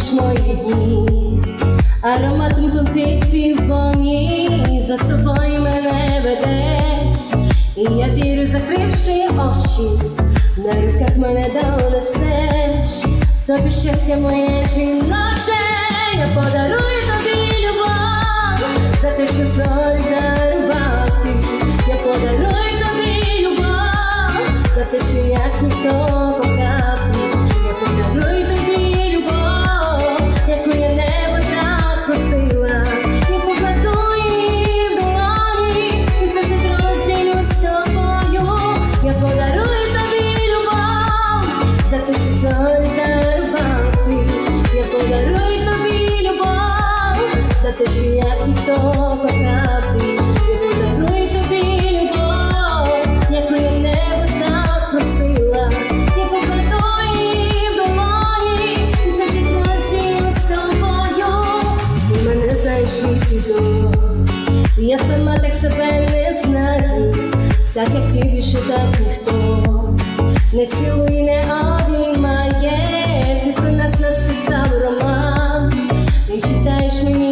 ти мої дні, ароматом тонких півоній, за собою мене ведеш, і я вірю, закривши очі, на руках мене донесеш, тобі щастя моє жіноче, я подарую тобі любов, за те, що ти, за те, що ніхто я тобі любов, яку я небо так просила, я покладу її в долоні, і серце розділю з тобою, ти мене знаєш від і. Я сама так себе не знаю, так як ти більше так ніхто. Не цілує, не обіймає,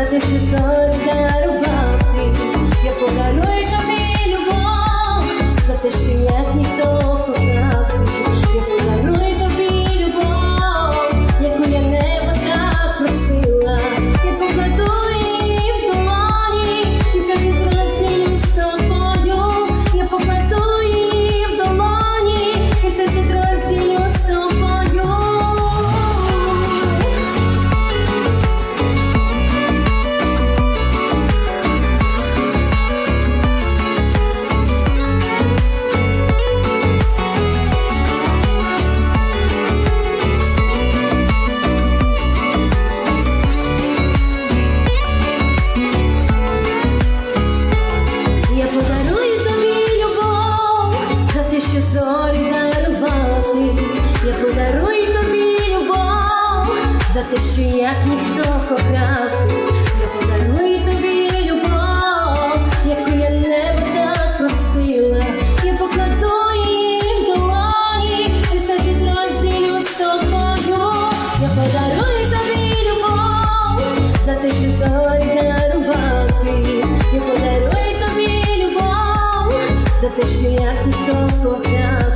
за те, що зорі дарував ти, я подарую що зорі дарував ти. Я подарую тобі любов за те, що як ніхто кохав. Я подарую тобі любов, яку я небо так просила. Я покладу її в долоні, і серце розділю з тобою. Я подарую тобі любов за те, що зорі за те, що як ніхто кохав